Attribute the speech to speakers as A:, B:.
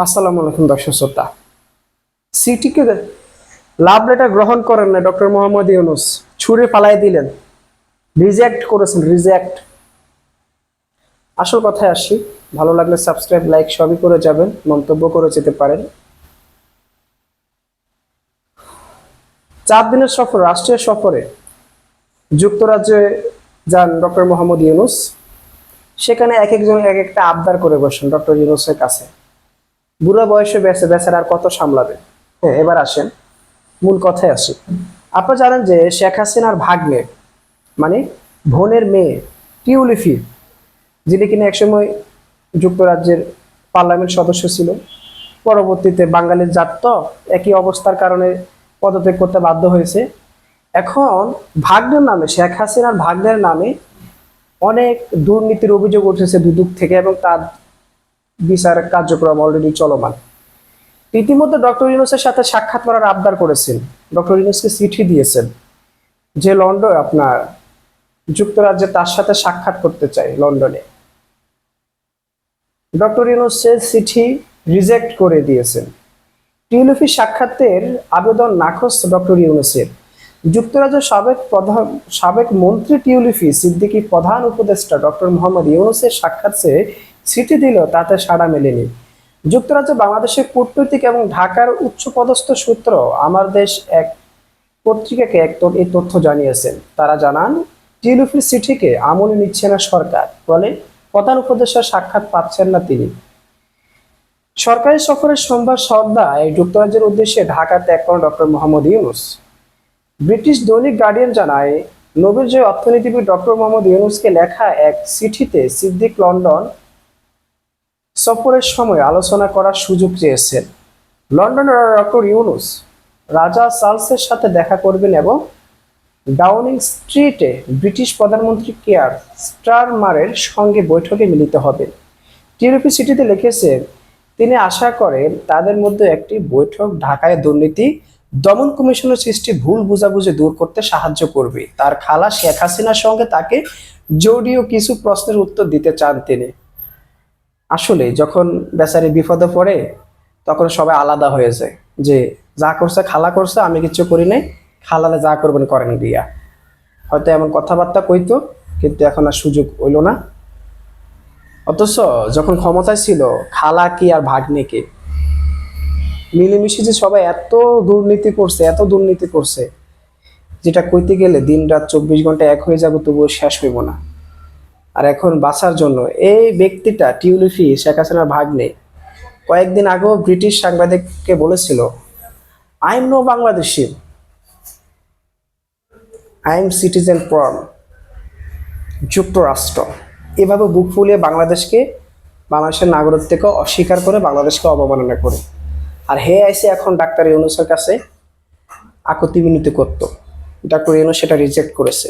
A: আসসালামু আলাইকুম দর্শক শ্রোতা। সিটিকে লাভ লেটার গ্রহণ করেন না ডক্টর মোহাম্মদ ইউনুস, ছুঁড়ে পালাই দিলেন। রিজেক্ট করেছেন রিজেক্ট আসল কথায় আসি, ভালো লাগলে সাবস্ক্রাইব লাইক সবই করে যাবেন, মন্তব্য করে যেতে পারেন। চার দিনের সফর, রাষ্ট্রীয় সফরে যুক্তরাজ্যে যান ডক্টর মোহাম্মদ ইউনুস। সেখানে এক একজন এক একটা আবদার করে বসেন ডক্টর ইউনুসের কাছে। বুড়ো বয়সে বেঁচে, বেচার আর কত সামলাবে? হ্যাঁ এবার আসেন। মূল কথায় আসি। আপনারা জানেন যে শেখ হাসিনার ভাগ্নে মানে বোনের মেয়ে, টিউলিফি, যিনি কিনা একসময় যুক্তরাজ্যের পার্লামেন্ট সদস্য ছিল, পরবর্তীতে বাঙালির জাত একই অবস্থার কারণে পদত্যাগ করতে বাধ্য হয়েছে। এখন ভাগ্নের নামে, শেখ হাসিনার ভাগ্নের নামে অনেক দুর্নীতির অভিযোগ উঠেছে দুদক থেকে এবং তার বিচার কার্যক্রম অলরেডি চলমান। ইতিমধ্যে ডক্টর ইউনুসের সাথে সাক্ষাৎ করার আবদার করেছেন। ডক্টর ইউনুসকে চিঠি দিয়েছেন যে লন্ডন আপনার যুক্তরাজ্যে তার সাথে সাক্ষাৎ করতে চাই লন্ডনে। ডক্টর ইউনুস সে চিঠি রিজেক্ট করে দিয়েছেন। টিউলিফি সাক্ষাতের আবেদন নাকচ ডক্টর ইউনুসের। যুক্তরাজ্যের সাবেক প্রধান সাবেক মন্ত্রী টিউলিফি সিদ্দিকী প্রধান উপদেষ্টা ডক্টর মোহাম্মদ ইউনুসের সাক্ষাৎ চেয়ে চিঠি দিল তাতে সাড়া মেলেনি। যুক্তরাজ্যে বাংলাদেশের কূটনৈতিক এবং ঢাকার উচ্চপদস্থ সূত্র আমার দেশ এক পত্রিকাকে এক এই তথ্য জানিয়েছেন। তারা জানান টিউলিফির চিঠিকে আমলে নিচ্ছে না সরকার, ফলে প্রধান উপদেষ্টার সাক্ষাৎ পাচ্ছেন না তিনি। সরকারি সফরের সোমবার সন্ধ্যায় যুক্তরাজ্যের উদ্দেশ্যে ঢাকা ত্যাগ করেন ডক্টর মোহাম্মদ ইউনুস। ব্রিটিশ দৈনিক গার্ডিয়ান জানায় নোবেল জয় অর্থনীতিবিদ ডক্টর মোহাম্মদ ইউনুসকে লেখা এক চিঠিতে সিদ্দিক লন্ডন সফরের সময় আলোচনা করার সুযোগ চেয়েছেন। লন্ডনের ডক্টর ইউনুস রাজা চার্লসের সাথে দেখা করবেন এবং ডাউনিং স্ট্রিটে ব্রিটিশ প্রধানমন্ত্রী কেয়ার স্টারমারের সঙ্গে বৈঠকে মিলিত হবেন। টিআরপি সিটিতে লিখেছেন তিনি আশা করেন তাদের মধ্যে একটি বৈঠক ঢাকায় দুর্নীতি, দমন কমিশনের সৃষ্টি ভুল বুঝাবুঝি দূর করতে সাহায্য করবে। তার খালা শেখ হাসিনার সঙ্গে তাকে জড়িয়ে কিছু প্রশ্নের উত্তর দিতে চান তিনি। আসলে যখন বেচারি বিপদে পড়ে, তখন সবাই আলাদা হয়ে যায় যে, যা করছে খালা করছে, আমি কিচ্ছু করি নাই খালালে যা করবেন করেন দিয়া হয়তো এমন কথাবার্তা কইতো, কিন্তু এখন আর সুযোগ হইল না। অথচ যখন ক্ষমতায় ছিল, খালা কি আর ভাগ্নে কে? মিলেমিশে যে সবাই এত দুর্নীতি করছে, এত দুর্নীতি করছে, যেটা কইতে গেলে দিন রাত চব্বিশ ঘণ্টা এক হয়ে যাবে, তবুও শেষ হইব না। আর এখন বাঁচার জন্য এই ব্যক্তিটা টিউলিফি শেখ হাসিনার ভাগ্নে কয়েকদিন আগেও ব্রিটিশ সাংবাদিককে বলেছিল I am no Bangladeshi I am citizen from যুক্তরাষ্ট্র। এভাবে বুক ফুলিয়ে বাংলাদেশকে, বাংলাদেশের নাগরিকত্বকে অস্বীকার করে বাংলাদেশকে অবমাননা করে। আর হে আইসে এখন ডাক্তার ইউনুসের কাছে আকতি বিনতি করতো। ডাক্তার ইউনুস সেটা রিজেক্ট করেছে।